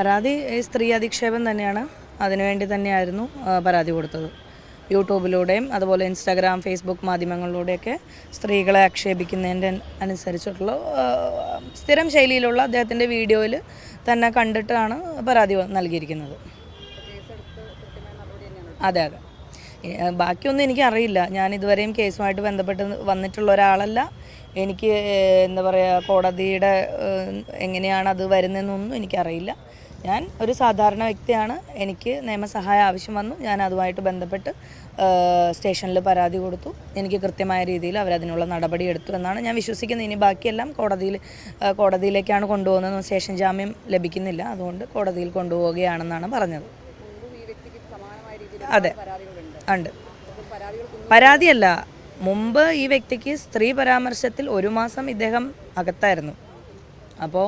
പരാതി സ്ത്രീ അധിക്ഷേപം തന്നെയാണ്. അതിനുവേണ്ടി തന്നെയായിരുന്നു പരാതി കൊടുത്തത്. യൂട്യൂബിലൂടെയും അതുപോലെ ഇൻസ്റ്റാഗ്രാം ഫേസ്ബുക്ക് മാധ്യമങ്ങളിലൂടെയൊക്കെ സ്ത്രീകളെ ആക്ഷേപിക്കുന്നതിന്റെ അനുസരിച്ചിട്ടുള്ള സ്ഥിരം ശൈലിയിലുള്ള അദ്ദേഹത്തിന്റെ വീഡിയോയിൽ തന്നെ കണ്ടിട്ടാണ് പരാതി നൽകിയിരിക്കുന്നത്. അതെ അതെ. ബാക്കിയൊന്നും എനിക്കറിയില്ല. ഞാൻ ഇതുവരെയും കേസുമായിട്ട് ബന്ധപ്പെട്ട് വന്നിട്ടുള്ള ഒരാളല്ല. എനിക്ക് എന്താ പറയുക കോടതിയുടെ എങ്ങനെയാണ് അത് വരുന്നതെന്നൊന്നും എനിക്കറിയില്ല. ഞാൻ ഒരു സാധാരണ വ്യക്തിയാണ്. എനിക്ക് നിയമസഹായം ആവശ്യം വന്നു. ഞാൻ അതുമായിട്ട് ബന്ധപ്പെട്ട് സ്റ്റേഷനിൽ പരാതി കൊടുത്തു. എനിക്ക് കൃത്യമായ രീതിയിൽ അവരതിനുള്ള നടപടി എടുത്തു എന്നാണ് ഞാൻ വിശ്വസിക്കുന്നത്. ഇനി ബാക്കിയെല്ലാം കോടതിയിൽ കോടതിയിലേക്കാണ് കൊണ്ടുപോകുന്നത്. സ്റ്റേഷൻ ജാമ്യം ലഭിക്കുന്നില്ല. അതുകൊണ്ട് കോടതിയിൽ കൊണ്ടുപോവുകയാണെന്നാണ് പറഞ്ഞത്. അതെ. ഉണ്ട്. പരാതിയല്ല. മുമ്പ് ഈ വ്യക്തിക്ക് സ്ത്രീ പരാമർശത്തിൽ ഒരു മാസം ഇദ്ദേഹം അകത്തായിരുന്നു. അപ്പോൾ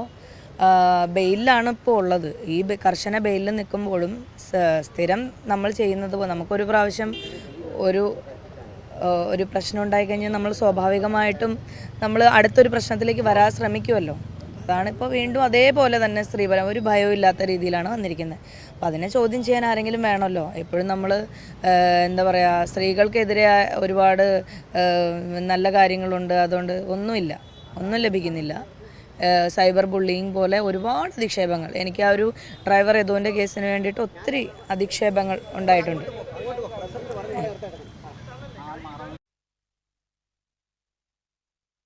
ബെയിലാണ് ഇപ്പോൾ ഉള്ളത്. ഈ കർശന ബെയിലിൽ നിൽക്കുമ്പോഴും സ്ഥിരം നമ്മൾ ചെയ്യുന്നത് പോലെ നമുക്കൊരു പ്രാവശ്യം ഒരു ഒരു പ്രശ്നം ഉണ്ടായിക്കഴിഞ്ഞാൽ നമ്മൾ സ്വാഭാവികമായിട്ടും നമ്മൾ അടുത്തൊരു പ്രശ്നത്തിലേക്ക് വരാൻ ശ്രമിക്കുമല്ലോ. അതാണ് ഇപ്പോൾ വീണ്ടും അതേപോലെ തന്നെ സ്ത്രീപരം ഒരു ഭയവും ഇല്ലാത്ത രീതിയിലാണ് വന്നിരിക്കുന്നത്. അപ്പോൾ അതിനെ ചോദ്യം ചെയ്യാൻ ആരെങ്കിലും വേണമല്ലോ? എപ്പോഴും നമ്മൾ എന്താ പറയുക സ്ത്രീകൾക്കെതിരെ ഒരുപാട് നല്ല കാര്യങ്ങളുണ്ട്. അതുകൊണ്ട് ഒന്നുമില്ല. ഒന്നും ലഭിക്കുന്നില്ല. സൈബർ ബുള്ളിങ് പോലെ ഒരുപാട് അധിക്ഷേപങ്ങൾ. എനിക്ക് ആ ഒരു ഡ്രൈവർ യദുവിന്റെ കേസിന് വേണ്ടിയിട്ട് ഒത്തിരി അധിക്ഷേപങ്ങൾ ഉണ്ടായിട്ടുണ്ട്.